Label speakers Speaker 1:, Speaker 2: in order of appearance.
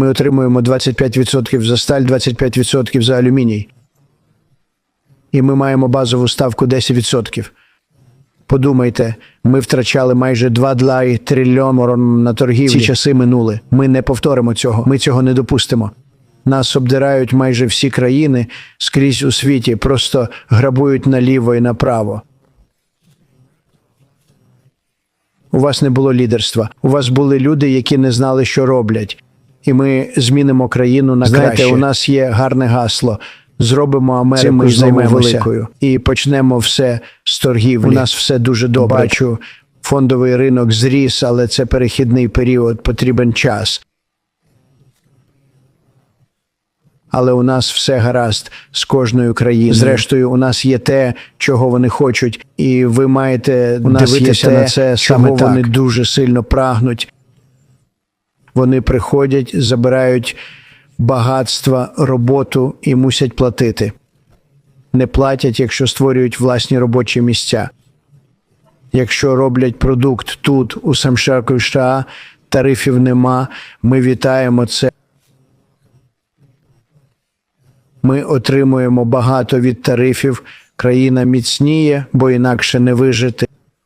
Speaker 1: Ми отримуємо 25% за сталь, 25% за алюміній. І ми маємо базову ставку 10%. Подумайте, ми втрачали майже 2 трильйон на торгівлі. Ці часи минули. Ми не повторимо цього. Ми цього не допустимо. Нас обдирають майже всі країни скрізь у світі, просто грабують наліво і направо. У вас не було лідерства. У вас були люди, які не знали, що роблять. І ми змінимо країну на
Speaker 2: Знаєте,
Speaker 1: краще.
Speaker 2: у
Speaker 1: нас є гарне гасло. Зробимо Америку
Speaker 2: ми займемося.
Speaker 1: великою і почнемо все з торгівлі. У нас все дуже добре. Бачу, фондовий ринок зріс, але це перехідний період, потрібен час. Але у нас все гаразд з кожною країною. Зрештою, у нас є те, чого вони хочуть, і ви маєте
Speaker 2: У нас є
Speaker 1: дивитися
Speaker 2: те,
Speaker 1: на це
Speaker 2: чого
Speaker 1: чого вони дуже сильно прагнуть. Вони приходять, забирають багатства, роботу і мусять платити. Не платять, якщо створюють власні робочі місця. Якщо роблять продукт тут, у Самшаку США, тарифів нема. Ми вітаємо це. Ми отримуємо багато від тарифів. Країна міцніє, бо інакше не вижити.